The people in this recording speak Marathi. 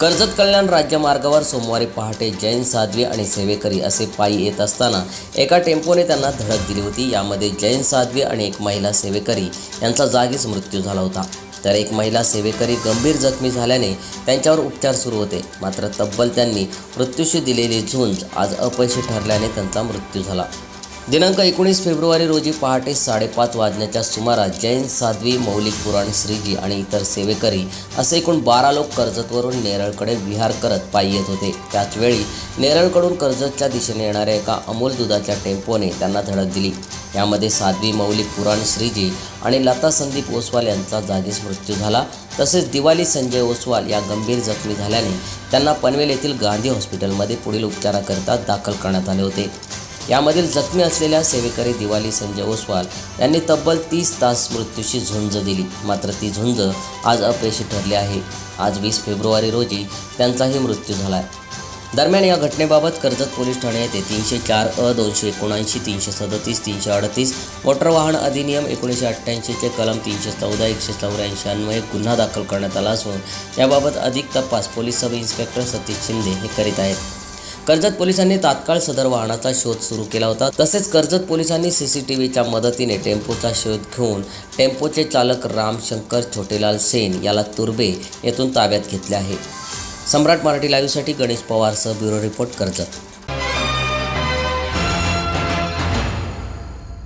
कर्जत कल्याण राज्यमार्गावर सोमवारी पहाटे जैन साध्वी आणि सेवेकरी असे पायी येत असताना एका टेम्पोने त्यांना धडक दिली होती. यामध्ये जैन साध्वी आणि एक महिला सेवेकरी यांचा जागीच मृत्यू झाला होता. तर एक महिला सेवेकरी गंभीर जखमी झाल्याने त्यांच्यावर उपचार सुरू होते. मात्र तब्बल त्यांनी मृत्यूशी दिलेली झुंज आज अपयशी ठरल्याने त्यांचा मृत्यू झाला. दिनांक एकोणीस फेब्रुवारी रोजी पहाटे साडेपाच वाजण्याच्या सुमारास जैन साध्वी मौलिक पुराण श्रीजी आणि इतर सेवेकरी असे एकूण बारा लोक कर्जतवरून नेरळकडे विहार करत पायी येत होते. त्याचवेळी नेरळकडून कर्जतच्या दिशेने येणाऱ्या एका अमोल दुधाच्या टेम्पोने त्यांना धडक दिली. यामध्ये साध्वी मौलिक पुराण श्रीजी आणि लता संदीप ओसवाल यांचा जागीच मृत्यू झाला. तसेच दिवाली संजय ओसवाल या गंभीर जखमी झाल्याने त्यांना पनवेल येथील गांधी हॉस्पिटलमध्ये पुढील उपचाराकरिता दाखल करण्यात आले होते. यामधील जखमी असलेल्या सेवेकरी दिवाली संजय ओसवाल यांनी तब्बल तीस तास मृत्यूशी झुंज दिली. मात्र ती झुंज आज अपयशी ठरली आहे. आज वीस फेब्रुवारी रोजी त्यांचाही मृत्यू झाला आहे दरम्यान या घटनेबाबत कर्जत पोलीस ठाणे येथे तीनशे चार अ दोनशे एकोणऐंशी तीनशे सदतीस तीनशे अडतीस मोटर वाहन अधिनियम एकोणीसशे अठ्ठ्याऐंशीचे कलम तीनशे चौदा एकशे चौऱ्याऐंशी अन्वये गुन्हा दाखल करण्यात आला असून याबाबत अधिक तपास police sub inspector Satish Shinde हे करीत आहेत. कर्जत पोलिसांनी तात्काळ सदर वाहनाचा शोध सुरू केला होता. तसेच कर्जत पोलिसांनी सीसीटीव्हीच्या मदतीने टेम्पोचा शोध घेऊन टेम्पोचे चालक रामशंकर छोटेलाल सेन याला तुर्बे येथून ताब्यात घेतले आहे. सम्राट मराठी लाईव्हसाठी गणेश पवारसह ब्युरो रिपोर्ट कर्जत.